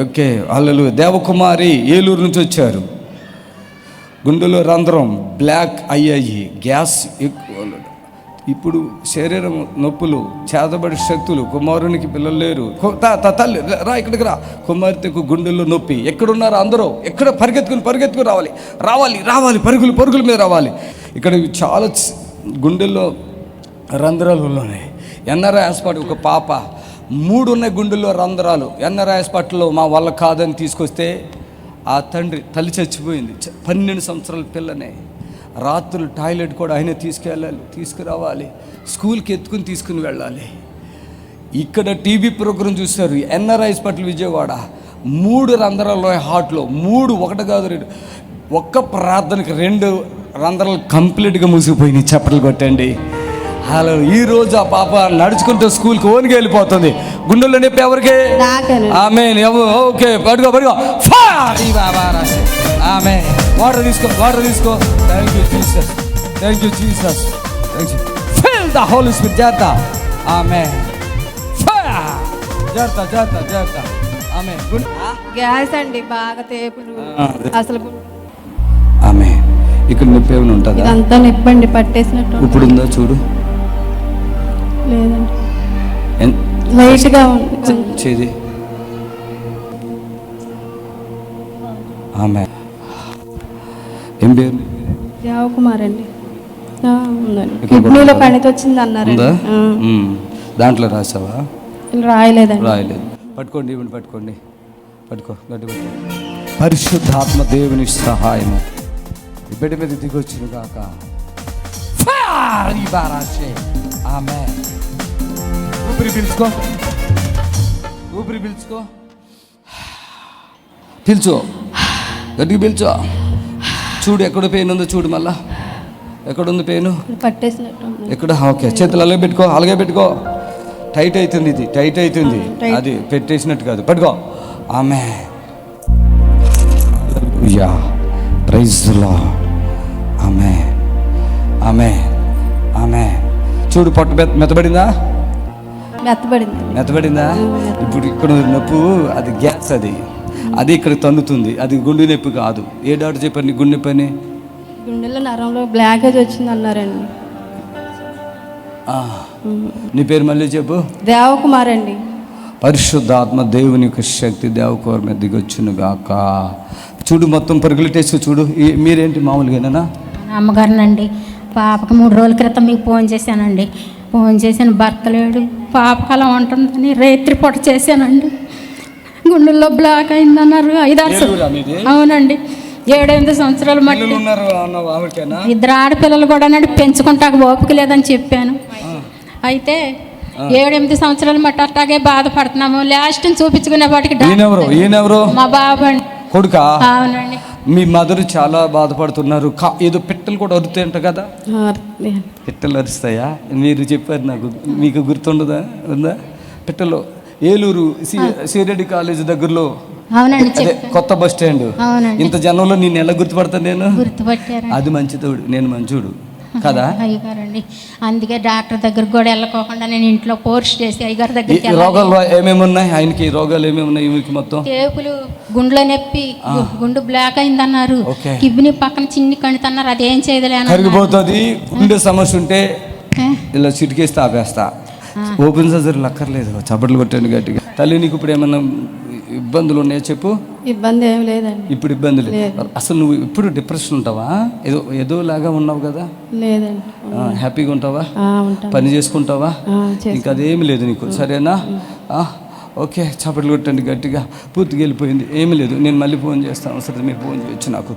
Okay వాళ్ళు దేవకుమారి ఏలూరు నుంచి వచ్చారు. గుండెలో రంధ్రం బ్లాక్ అయ్యాయి. గ్యాస్ ఎక్కువ ఇప్పుడు శరీరం నొప్పులు చేతబడి శక్తులు కుమారునికి పిల్లలు లేరు. కు- తల్లి రా ఇక్కడికి రా. కుమార్తెకు గుండెల్లో నొప్పి. ఎక్కడున్నారు అందరూ? ఎక్కడ పరిగెత్తుకుని పరిగెత్తుకుని రావాలి. రావాలి రావాలి పరుగులు పరుగుల మీద రావాలి. ఇక్కడ చాలా గుండెల్లో రంధ్రాలు ఉన్నాయి. ఎన్ఆర్ఐ హాస్పిటల్ ఒక పాప మూడున్న గుండెల్లో రంధ్రాలు ఎన్ఆర్ఐ హాస్పిటల్లో మా వల్ల కాదని తీసుకొస్తే ఆ తండ్రి తల్లి చచ్చిపోయింది. చ- పన్నెండు సంవత్సరాల పిల్లనే. రాత్రులు టాయిలెట్ కూడా ఆయనే తీసుకెళ్ళాలి తీసుకురావాలి. స్కూల్కి ఎత్తుకుని తీసుకుని వెళ్ళాలి. ఇక్కడ టీవీ ప్రోగ్రాం చూశారు ఎన్ఆర్ఐ హాస్పిటల్ విజయవాడ. మూడు రంధ్రాలు హార్ట్లో. మూడు ఒకటి కాదు రెండు. ఒక్క ప్రార్థనకి రెండు రంధ్రాలు కంప్లీట్గా మూసిపోయినాయి చప్పట్లు కొట్టండి. హలో ఈ రోజు ఆ పాప నడుచుకుంటూ స్కూల్కి ఓనికి వెళ్ళిపోతుంది. గుండెల్లో నొప్పి ఎవరికి. ఆమె ఓకే పడుకో పడుకో. ఆమె వాటర్ తీసుకో వాటర్ తీసుకో. Thank you Jesus thank you Jesus fill the whole spirit జాగ్రత్త. ఆమె! జాగ్రత్త జాగ్రత్త జాగ్రత్త. ఆమె గ్యాస్ అండి బాగా తేపులు. అసలు ఆమె ఇక్కడ నొప్పి ఏమైనా ఉంటుందా? ఇదంతా నిప్పండి పట్టేసినట్టు ఇప్పుడు ఉందా చూడు. లేదండి. చేది ఆమె ఏం పేరు? దేవకుమార్ అండి. కిడ్నీలో కూడా కణితి వచ్చింది ఉమ్. దాంట్లో రాసావా? రాయలేదండి. రాయలేదు. పట్టుకోండి ఇవ్వండి పట్టుకోండి. పట్టుకో గట్టి పట్టుకో పరిశుద్ధాత్మ దేవుని సహాయము. ఈ బిడ్డ మీద దిగొచ్చిన కాక ఆమె ఊపిరి పీల్చుకో. ఊపిరి పీల్చుకో. పీల్చో గట్టిగా పీల్చో చూడు ఎక్కడ పెయిన్ ఉందో చూడు మళ్ళా. ఎక్కడుంది పెయిన్. ఎక్కడ? ఓకే. చేతులు అలాగే పెట్టుకో అలాగే పెట్టుకో. టైట్ అవుతుంది ఇది టైట్ అవుతుంది. అది పెట్టేసినట్టు కాదు. పట్టుకో. ఆమె యా ప్రైజ్లో ఆమె ఆమె ఆమె చూడు పొట్ట మెత్త మెత్తబడిందా? మెత్తబడింది. మెత్తబడిందా? ఇప్పుడు ఇక్కడ నొప్పు అది గ్యాస్ అది. అది ఇక్కడ తన్నుతుంది. అది గుండె నొప్పి కాదు. ఏ డాక్టర్ చెప్పారు నీ గుండె నొప్పి అని గుండెలో నరంలో బ్లాకేజ్ వచ్చింది అన్నారండి. ఆ. నీ పేరు మళ్ళీ చెప్పు? దేవకుమార్ అండి. పరిశుద్ధాత్మ దేవుని యొక్క శక్తి దేవకోర మీద దిగొచ్చును గాక. చూడు మొత్తం పరుగులు టేస్ట్ చూడు. మీరేంటి మామూలుగానేనా? నా అమ్మగారినండి పాపకి మూడు రోజుల క్రితం మీకు ఫోన్ చేశానండి. ఫోన్ చేశాను భర్త లేడు పాపకు అలా ఉంటుందని రేత్రి పూట చేశానండి. గుండెల్లో బ్లాక్ అయిందన్నారు ఐదారు సం- ఏలూరా మీది? అవునండి. ఏడెనిమిది సంవత్సరాలు మట్టి ఇద్దరు ఆడపిల్లలు కూడా పెంచుకుంటాక ఓపిక లేదని చెప్పాను. అయితే ఏడెనిమిది సంవత్సరాలు మట్టి అట్టాగే బాధపడుతున్నాము. లాస్ట్ చూపించుకునే వాటికి డా- ఈయనెవరు? ఈయనెవరు? మా బాబు అండి. కొడుకా? అవునండి. మీ మదర్ చాలా బాధపడుతున్నారు. కా- ఏదో పిట్టలు కూడా అరుతాయంట కదా? ఆ, లే- పిట్టలు అరుస్తాయా? మీరు చెప్పారు నాకు. మీకు గుర్తుండదా? ఉందా? పిట్టలు. ఏలూరు సిరెడ్డి కాలేజ్ దగ్గరలో. అవునండి అదే కొత్త బస్ స్టాండ్. ఇంత జనంలో నేను ఎలా గుర్తుపడతాను నేను? అది మంచితోడు. నేను మంచోడు. కదా? అయ్యగారండి. అందుకే డాక్టర్ దగ్గరికి కూడా వెళ్ళకోకుండా నేను ఇంట్లో కోర్స్ చేసి అయ్యగారి ఈ రోగాలు ఏమేమి ఉన్నాయి? ఆయనకి రోగాలు ఏమేమి ఉన్నాయి? ఈమెకి మొత్తం? టేపులు గుండెలో నొప్పి గుండు బ్లాక్ అయిందన్నారు. కిడ్నీ పక్కన చిన్ని కణితన్నారు. అది ఏం చేయదులే అని అన్నారు. కరిగిపోతుంది. గుండె సమస్య ఉంటే? ఇలా చిటికేస్తే ఆపేస్తా. ఓపెన్ సర్జరీలు అక్కర్లేదు. చప్పట్లు కొట్టండి గట్టిగా. తల్లి నీకు ఇప్పుడు ఏమన్నా ఇబ్బందులు ఉన్నాయో చెప్పు. ఇబ్బంది ఏం లేదండి. ఇప్పుడు ఇబ్బందులు అసలు నువ్వు ఇప్పుడు డిప్రెషన్ ఉంటావా? ఏదో ఏదో లాగా ఉన్నావు కదా? లేదండి. హ్యాపీగా ఉంటావా? పని చేసుకుంటావా. ఇంకా అదేమి లేదు నీకు. సరేనా? ఓకే. చప్పట్లు కొట్టండి గట్టిగా. పూర్తిగా వెళ్ళిపోయింది. ఏమీ లేదు. నేను మళ్ళీ ఫోన్ చేస్తాను. సరే మీరు ఫోన్ చేయొచ్చు నాకు.